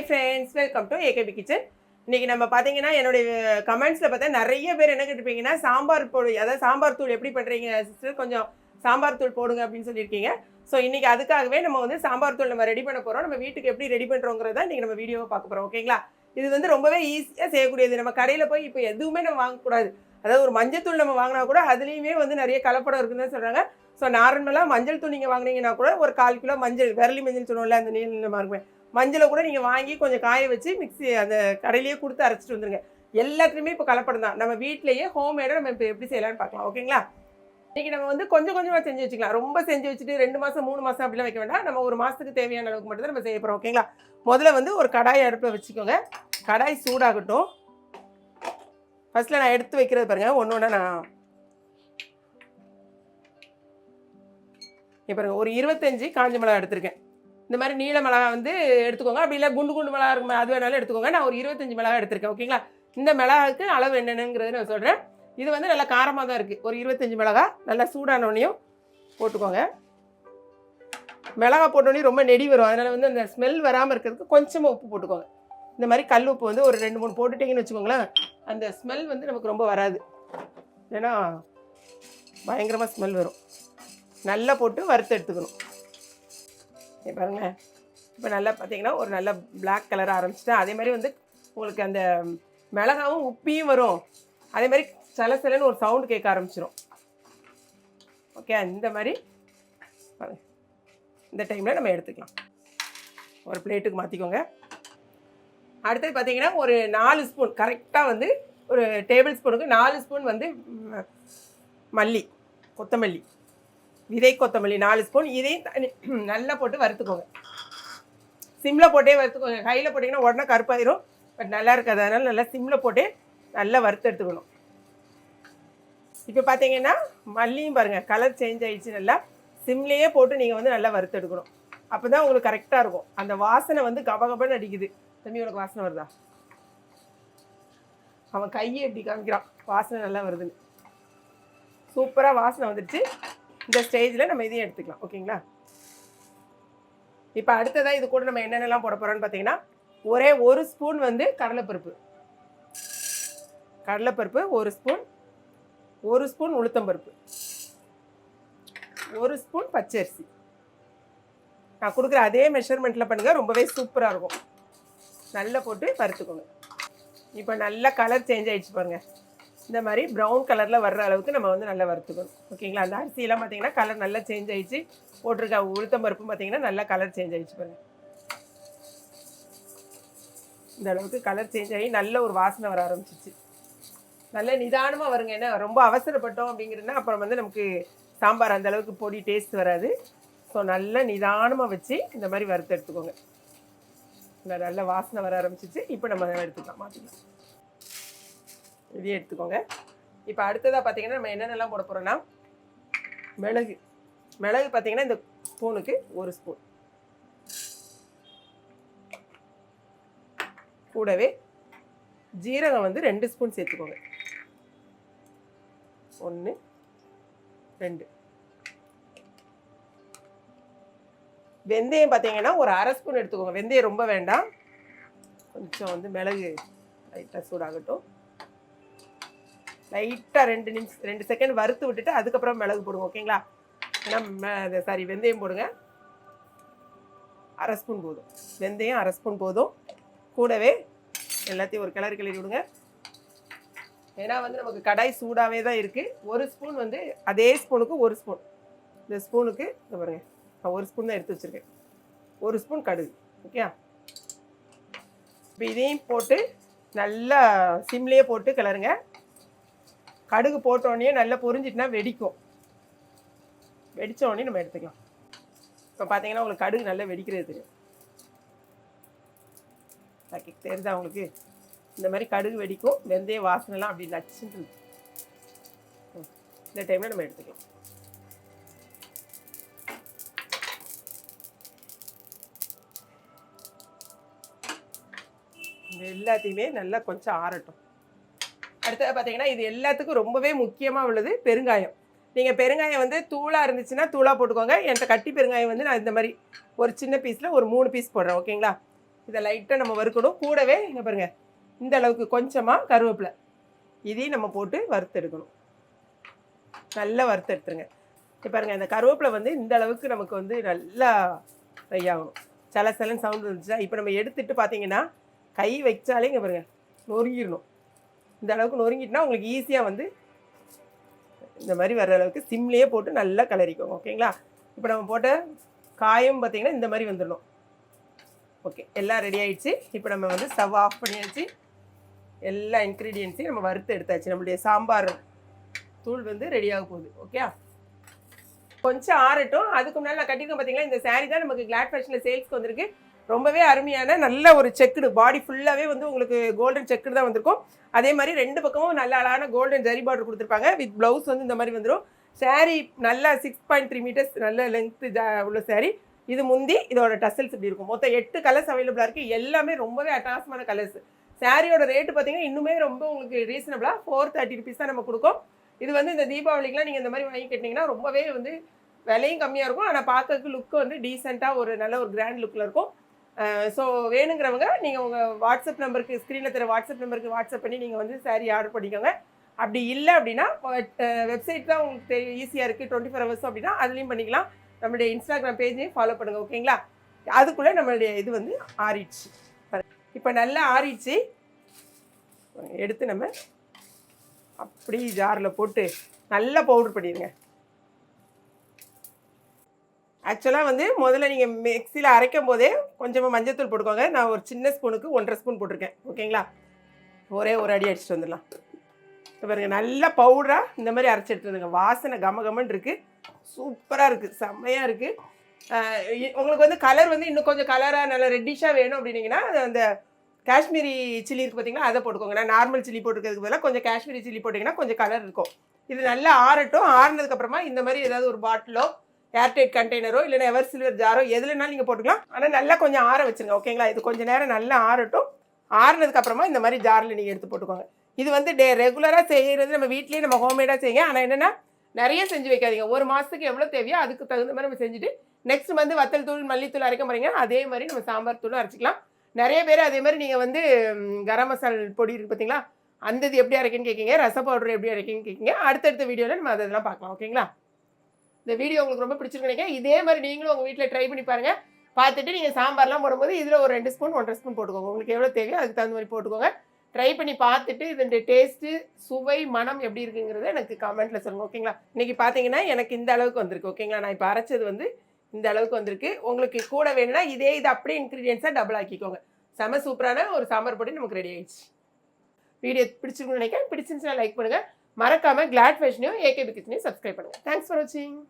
Hi friends welcome to AKP kitchen இன்னைக்கு நம்ம பார்த்தீங்கன்னா என்னுடைய கமெண்ட்ஸில் பார்த்தா நிறைய பேர் என்ன கேட்டிருப்பீங்கன்னா சாம்பார் போடு அதாவது சாம்பார் தூள் எப்படி பண்ணுறீங்க சிஸ்டர் கொஞ்சம் சாம்பார் தூள் போடுங்க அப்படின்னு சொல்லியிருக்கீங்க. ஸோ இன்றைக்கி அதுக்காகவே நம்ம வந்து சாம்பார் தூள் நம்ம ரெடி பண்ண போகிறோம் நம்ம வீட்டுக்கு எப்படி ரெடி பண்ணுறோங்கிறத இன்னைக்கு நம்ம வீடியோவை பார்க்க போகிறோம் ஓகேங்களா இது வந்து ரொம்பவே ஈஸியாக செய்யக்கூடியது. நம்ம கடையில் போய் இப்போ எதுவுமே நம்ம வாங்கக்கூடாது. அதாவது ஒரு மஞ்சள் நம்ம வாங்கினா கூட அதுலேயுமே வந்து நிறைய கலப்படம் இருக்குன்னு தான் சொல்கிறாங்க ஸோ நார்மலாக மஞ்சள் தூள் நீங்கள் வாங்குனீங்கன்னா கூட ஒரு கால் கிலோ மஞ்சள் விரலி மஞ்சள் சொல்லுவோம்ல அந்த நீல இருக்குமே. மஞ்சளை கூட நீங்கள் வாங்கி கொஞ்சம் காய வச்சு மிக்ஸி அந்த கடையிலேயே கொடுத்து அரைச்சிட்டு வந்துருங்க. எல்லாத்துலேயுமே இப்போ கலப்படம் தான். நம்ம வீட்டிலேயே ஹோம்மேடாக நம்ம இப்போ எப்படி செய்யலாம்னு பார்க்கலாம். ஓகேங்களா? இன்றைக்கி நம்ம வந்து கொஞ்சம் கொஞ்சமாக செஞ்சு வச்சுக்கலாம். ரொம்ப செஞ்சு வச்சுட்டு ரெண்டு மாதம் மூணு மாதம் அப்படிலாம் வைக்க வேண்டாம். நம்ம ஒரு மாதத்துக்கு தேவையான அளவுக்கு மட்டும் தான் நம்ம செய்ய போகிறோம் ஓகேங்களா? முதல்ல வந்து ஒரு கடாய் அடுப்பில் வச்சுக்கோங்க. கடாய் சூடாகட்டும். ஃபர்ஸ்ட்டில் நான் எடுத்து வைக்கிறது பாருங்கள் ஒன்று ஒன்றா நான் இப்போ பாருங்க. ஒரு இருபத்தஞ்சி காஞ்ச மிளகா எடுத்திருக்கேன். இந்த மாதிரி நீல மிளகா வந்து எடுத்துக்கோங்க. அப்படி இல்லை குண்டு குண்டு மிளகா இருக்கும் அது வேணாலும் எடுத்துக்கோங்க. நான் ஒரு இருபத்தஞ்சி மிளகா எடுத்திருக்கேன் ஓகேங்களா இந்த மிளகாவுக்கு அளவு என்னென்னங்கிறது நான் சொல்கிறேன் இது வந்து நல்லா காரமாக தான் இருக்குது ஒரு இருபத்தஞ்சி மிளகா நல்லா சூடானோடனையும் போட்டுக்கோங்க. மிளகா போட்டோடனே ரொம்ப நெடி வரும். அதனால் வந்து அந்த ஸ்மெல் வராமல் இருக்கிறதுக்கு கொஞ்சமாக உப்பு போட்டுக்கோங்க. இந்த மாதிரி கல் உப்பு வந்து ஒரு ரெண்டு மூணு போட்டுட்டிங்கன்னு வச்சுக்கோங்களேன் அந்த ஸ்மெல் வந்து நமக்கு ரொம்ப வராது. ஏன்னா பயங்கரமாக ஸ்மெல் வரும். நல்லா போட்டு வறுத்து எடுத்துக்கணும். இங்க பாருங்க. இப்போ நல்லா பார்த்தீங்கன்னா ஒரு நல்ல பிளாக் கலர் ஆரம்பிச்சிட்டேன் அதே மாதிரி வந்து உங்களுக்கு அந்த மிளகாவும் உப்பியும் வரும். அதே மாதிரி சில சிலன்னு ஒரு சவுண்டு கேட்க ஆரம்பிச்சிடும் ஓகே இந்த மாதிரி இந்த டைமில் நம்ம எடுத்துக்கலாம். ஒரு பிளேட்டுக்கு மாற்றிக்கோங்க அடுத்தது பார்த்தீங்கன்னா ஒரு நாலு ஸ்பூன் கரெக்டாக வந்து ஒரு டேபிள் ஸ்பூனுக்கு நாலு ஸ்பூன் வந்து மல்லி கொத்தமல்லி. விதை கொத்தமல்லி நாலு ஸ்பூன் இதையும் தனி நல்லா போட்டு வறுத்துக்கோங்க. சிம்மில் போட்டே வறுத்துக்கோங்க. கையில் போட்டிங்கன்னா உடனே கருப்பாயிரும். பட் நல்லா இருக்காது. அதனால் நல்லா சிம்மில் போட்டு நல்லா வறுத்து எடுத்துக்கணும். இப்போ பார்த்தீங்கன்னா மல்லியும் பாருங்கள் கலர் சேஞ்ச் ஆகிடுச்சு நல்லா சிம்லேயே போட்டு நீங்கள் வந்து நல்லா வறுத்து எடுக்கணும். அப்போ தான் உங்களுக்கு கரெக்டாக இருக்கும். அந்த வாசனை வந்து கபகபன்னு அடிக்குது. தம்பி உனக்கு வாசனை வருதா? அவன் கையை எப்படி காமிக்கிறான். வாசனை நல்லா வருதுன்னு. சூப்பராக வாசனை வந்துடுச்சு. இந்த ஸ்டேஜில் நம்ம இதையும் எடுத்துக்கலாம். ஓகேங்களா? இப்போ அடுத்ததாக இது கூட நம்ம என்னென்னலாம் போட போகிறோம்னு பார்த்தீங்கன்னா ஒரே ஒரு ஸ்பூன் வந்து கடலைப்பருப்பு. கடலைப்பருப்பு ஒரு ஸ்பூன் ஒரு ஸ்பூன் உளுத்தம்பருப்பு ஒரு ஸ்பூன் பச்சரிசி. நான் கொடுக்குற அதே மெஷர்மெண்ட்டில் பண்ணுங்கள் ரொம்பவே சூப்பராக இருக்கும். நல்லா போட்டு பருத்துக்கோங்க இப்போ நல்லா கலர் சேஞ்ச் ஆகிடுச்சு பாருங்கள் இந்த மாதிரி ப்ரௌன் கலரில் வர்ற அளவுக்கு நம்ம வந்து நல்லா வறுத்துக்கணும். ஓகேங்களா? அந்த அரிசியெல்லாம் பார்த்தீங்கன்னா கலர் நல்லா சேஞ்ச் ஆகிடுச்சு போட்டிருக்க உளுத்தம் பருப்பு பார்த்தீங்கன்னா நல்லா கலர் சேஞ்ச் ஆகிடுச்சு பாருங்கள் இந்த அளவுக்கு கலர் சேஞ்ச் ஆகி நல்ல ஒரு வாசனை வர ஆரம்பிச்சிச்சு. நல்ல நிதானமாக வருங்க. ஏன்னா ரொம்ப அவசரப்பட்டோம் அப்படிங்கிறதுனா அப்புறம் வந்து நமக்கு சாம்பார் அந்த அளவுக்கு பொடி டேஸ்ட் வராது. ஸோ நல்லா நிதானமாக வச்சு இந்த மாதிரி வறுத்து எடுத்துக்கோங்க. நல்ல வாசனை வர ஆரம்பிச்சிச்சு. இப்போ நம்ம எடுத்துக்கலாம் மாற்றிக்கலாம் இதையும் எடுத்துக்கோங்க. இப்போ அடுத்ததாக பார்த்தீங்கன்னா நம்ம என்னென்னலாம் போட போகிறோன்னா மிளகு. மிளகு பார்த்தீங்கன்னா இந்த ஸ்பூனுக்கு ஒரு ஸ்பூன். கூடவே ஜீரகம் வந்து ரெண்டு ஸ்பூன் சேர்த்துக்கோங்க. ஒன்று ரெண்டு. வெந்தயம் பார்த்தீங்கன்னா ஒரு அரை ஸ்பூன் எடுத்துக்கோங்க. வெந்தயம் ரொம்ப வேண்டாம். கொஞ்சம் வந்து மிளகு லைட்டாக சூடாகட்டும். லைட்டாக ரெண்டு நிமிஷம் ரெண்டு செகண்ட் வறுத்து விட்டுட்டு அதுக்கப்புறம் மிளகு போடுங்க ஓகேங்களா? ஏன்னா சாரி வெந்தயம் போடுங்க. அரை ஸ்பூன் போதும். வெந்தயம் அரை ஸ்பூன் போதும். கூடவே எல்லாத்தையும் ஒரு கிளறி கிளறி விடுங்க. ஏன்னா வந்து நமக்கு கடாய் சூடாகவே தான் இருக்குது ஒரு ஸ்பூன் வந்து அதே ஸ்பூனுக்கு ஒரு ஸ்பூன். இந்த ஸ்பூனுக்கு இந்த பாருங்க. நான் ஒரு ஸ்பூன் தான் எடுத்து வச்சுருக்கேன். ஒரு ஸ்பூன் கடுகு ஓகே இப்போ இதையும் போட்டு நல்லா சிம்லேயே போட்டு கிளறுங்க. கடுகு போட்டோடனே நல்லா பொரிஞ்சிட்டுனா வெடிக்கும். வெடிச்ச உடனே நம்ம எடுத்துக்கலாம். இப்போ பார்த்தீங்கன்னா உங்களுக்கு கடுகு நல்லா வெடிக்கிறது தெரியும். ஓகே தெரியுதா உங்களுக்கு இந்த மாதிரி கடுகு வெடிக்கும் வெந்தய வாசனைலாம் அப்படி நச்சுன்னு ம். இந்த டைமில் நம்ம எடுத்துக்கலாம். எல்லாத்தையுமே நல்லா கொஞ்சம் ஆறட்டும். அடுத்தது பார்த்தீங்கன்னா இது எல்லாத்துக்கும் ரொம்பவே முக்கியமாக உள்ளது பெருங்காயம். நீங்கள் பெருங்காயம் வந்து தூளாக இருந்துச்சுன்னா தூளாக போட்டுக்கோங்க. என்கிட்ட கட்டி பெருங்காயம் வந்து நான் இந்த மாதிரி ஒரு சின்ன பீஸில் ஒரு மூணு பீஸ் போடுறேன் ஓகேங்களா? இதை லைட்டாக நம்ம வறுக்கணும். கூடவே இங்கே பாருங்கள் இந்த அளவுக்கு கொஞ்சமாக கருவேப்பிலை. இதையும் நம்ம போட்டு வறுத்தெடுக்கணும். நல்லா வறுத்தெடுத்துருங்க. இப்போ பாருங்கள் இந்த கருவேப்பிலை வந்து இந்த அளவுக்கு நமக்கு வந்து நல்லா ஃப்ரை ஆகணும் சில சிலன்னு சவுண்ட் இருந்துச்சுன்னா இப்போ நம்ம எடுத்துகிட்டு பார்த்தீங்கன்னா கை வச்சாலே இங்கே பாருங்கள் நொறுங்கிடணும். இந்த அளவுக்கு நொறுங்கிட்டுனா உங்களுக்கு ஈஸியாக வந்து இந்த மாதிரி வர்ற அளவுக்கு சிம்லேயே போட்டு நல்லா கலரிக்கோங்க ஓகேங்களா? இப்போ நம்ம போட்ட காயும் பார்த்தீங்கன்னா இந்த மாதிரி வந்துடணும். ஓகே எல்லாம் ரெடி ஆகிடுச்சு இப்போ நம்ம வந்து ஸ்டவ் ஆஃப் பண்ணியாச்சு. எல்லா இன்க்ரீடியன்ஸையும் நம்ம வறுத்து எடுத்தாச்சு. நம்மளுடைய சாம்பார் தூள் வந்து ரெடியாக போகுது ஓகே? கொஞ்சம் ஆறட்டும். அதுக்கு முன்னாடி நான் கட்டியிருக்கேன் பார்த்தீங்களா இந்த saree தான் நமக்கு கிளாட் ஃபேஷனில் சேல்ஸ்க்கு வந்திருக்கு. ரொம்பவே அருமையான நல்ல ஒரு செக்குடு. பாடி ஃபுல்லாகவே வந்து உங்களுக்கு கோல்டன் செக்குடு தான் வந்திருக்கும். அதே மாதிரி ரெண்டு பக்கமும் நல்ல அழகான கோல்டன் ஜரி பார்டர் கொடுத்துருப்பாங்க. வித் ப்ளவுஸ் வந்து இந்த மாதிரி வந்துடும் saree நல்லா சிக்ஸ் பாயிண்ட் த்ரீ மீட்டர்ஸ் நல்ல லென்த்து உள்ள saree. இது முந்தி இதோட டசல்ஸ் இப்படி இருக்கும். மொத்தம் எட்டு கலர்ஸ் அவைலபிளாக இருக்குது எல்லாமே ரொம்பவே அட்டாசமான கலர்ஸ் சாரியோட ரேட்டு பார்த்தீங்கன்னா இன்னுமே ரொம்ப உங்களுக்கு ரீசனபிளாக ஃபோர் தேர்ட்டி ருபீஸ் தான் நம்ம கொடுக்கும். இது வந்து இந்த தீபாவளிக்குலாம் நீங்கள் இந்த மாதிரி வாங்கி கட்டினீங்கன்னா ரொம்பவே வந்து விலையும் கம்மியாக இருக்கும். ஆனால் பார்க்கறதுக்கு லுக்கு வந்து டீசெண்டாக ஒரு நல்ல ஒரு கிராண்ட் லுக்கில் இருக்கும். ஸோ வேணுங்கிறவங்க நீங்கள் உங்கள் வாட்ஸ்அப் நம்பருக்கு ஸ்க்ரீனில் தர வாட்ஸ்அப் நம்பருக்கு வாட்ஸ்அப் பண்ணி நீங்கள் வந்து saree ஆர்டர் பண்ணிக்கோங்க. அப்படி இல்லை அப்படின்னா வெப்சைட் தான் உங்களுக்கு ஈஸியாக இருக்குது டுவெண்ட்டி ஃபோர் ஹவர்ஸ் அப்படின்னா அதுலேயும் பண்ணிக்கலாம். நம்மளுடைய இன்ஸ்டாகிராம் பேஜையும் ஃபாலோ பண்ணுங்கள் ஓகேங்களா அதுக்குள்ளே நம்மளுடைய இது வந்து ஆறிடுச்சு. இப்போ நல்லா ஆறிடுச்சு. எடுத்து நம்ம அப்படி ஜாரில் போட்டு நல்லா பவுடர் பண்ணிடுங்க. ஆக்சுவலாக வந்து முதல்ல நீங்கள் மிக்சியில் அரைக்கும் போதே கொஞ்சமாக மஞ்சத்தூள் போட்டுக்கோங்க. நான் ஒரு சின்ன ஸ்பூனுக்கு ஒன்றரை ஸ்பூன் போட்டிருக்கேன். ஓகேங்களா? ஒரே ஒரு அடி அடிச்சுட்டு வந்துடலாம். இப்போ பாருங்க நல்லா பவுடராக இந்த மாதிரி அரைச்சி எடுத்து வாசனை கம கமன்னு இருக்குது சூப்பராக இருக்குது செம்மையாக இருக்குது உங்களுக்கு வந்து கலர் வந்து இன்னும் கொஞ்சம் கலராக நல்லா ரெட்டிஷாக வேணும் அப்படின்னீங்கன்னா அந்த காஷ்மீரி சில்லி இருக்குது பார்த்தீங்கன்னா அதை போட்டுக்கோங்க. நான் நார்மல் சில்லி போட்டுக்கிறதுக்கு பதிலாக கொஞ்சம் காஷ்மீரி சில்லி போட்டிங்கன்னா கொஞ்சம் கலர் இருக்கும். இது நல்லா ஆறட்டும். ஆறுனதுக்கப்புறமா இந்த மாதிரி ஏதாவது ஒரு பாட்டிலோ ஏர்டைட் கண்டெய்னரோ இல்லைன்னா எவர் சில்வர் ஜாரோ எதுலனாலும் நீங்கள் போட்டுக்கலாம். ஆனால் நல்லா கொஞ்சம் ஆற வச்சுருங்க ஓகேங்களா? இது கொஞ்சம் நேரம் நல்லா ஆறட்டும். ஆறுனதுக்கப்புறமா இந்த மாதிரி ஜாரில் நீங்கள் எடுத்து போட்டுக்கோங்க. இது வந்து டே ரெகுலராக செய்கிறது நம்ம வீட்லேயே நம்ம ஹோம்மேடாக செய்யுங்க. ஆனால் என்னென்னா நிறைய செஞ்சு வைக்காதீங்க. ஒரு மாதத்துக்கு எவ்வளோ தேவையோ அதுக்கு தகுந்த மாதிரி நம்ம செஞ்சுட்டு நெக்ஸ்ட் வந்து வத்தல் தூள் மல்லித்தூள் அரைக்க போகிறீங்க அதே மாதிரி நம்ம சாம்பார் தூளும் அரைச்சிக்கலாம். நிறைய பேர் அதே மாதிரி நீங்கள் வந்து கரம் மசால் பொடி இருக்குது பார்த்தீங்களா அந்த இது எப்படி அரைக்குன்னு கேட்குங்க ரச பவுடர் எப்படி அரைக்குன்னு கேட்குங்க அடுத்தடுத்த வீடியோவில் நம்ம அதெல்லாம் பார்க்கலாம் ஓகேங்களா? இந்த வீடியோ உங்களுக்கு ரொம்ப பிடிச்சிருக்கு நினைக்கிறேன். இதே மாதிரி நீங்களும் உங்கள் வீட்டில் ட்ரை பண்ணி பாருங்கள் பார்த்துட்டு நீங்கள் சாம்பார்லாம் போடும்போது இதில் ஒரு ரெண்டு ஸ்பூன் ஒன்றரை ஸ்பூன் போட்டுக்கோங்க. உங்களுக்கு எவ்வளோ தேவையோ அதுக்கு தகுந்த மாதிரி போட்டுக்கோங்க. ட்ரை பண்ணி பார்த்துட்டு இதனுடைய டேஸ்ட்டு சுவை மனம் எப்படி இருக்குங்கிறத எனக்கு கமெண்ட்டில் சொல்லுங்கள் ஓகேங்களா இன்றைக்கி பார்த்தீங்கன்னா எனக்கு இந்த அளவுக்கு வந்திருக்கு ஓகேங்களா நான் இப்போ அரைச்சது வந்து இந்த அளவுக்கு வந்திருக்கு. உங்களுக்கு கூட வேணும்னா இதே இது அப்படியே இன்க்ரீடியன்ஸாக டபுள் ஆக்கிக்கோங்க. செம சூப்பரான ஒரு சாம்பார் பொடி நமக்கு ரெடி ஆயிடுச்சு. வீடியோ பிடிச்சிருக்குன்னு நினைக்கிறேன். பிடிச்சிருந்துச்சுன்னா லைக் பண்ணுங்கள் மறக்காமல் கிளாட் ஃபேஷனையும் ஏகேபி கிச்சனையும் சப்ஸ்கிரைப் பண்ணுங்கள் தேங்க்ஸ் ஃபார் வாட்சிங்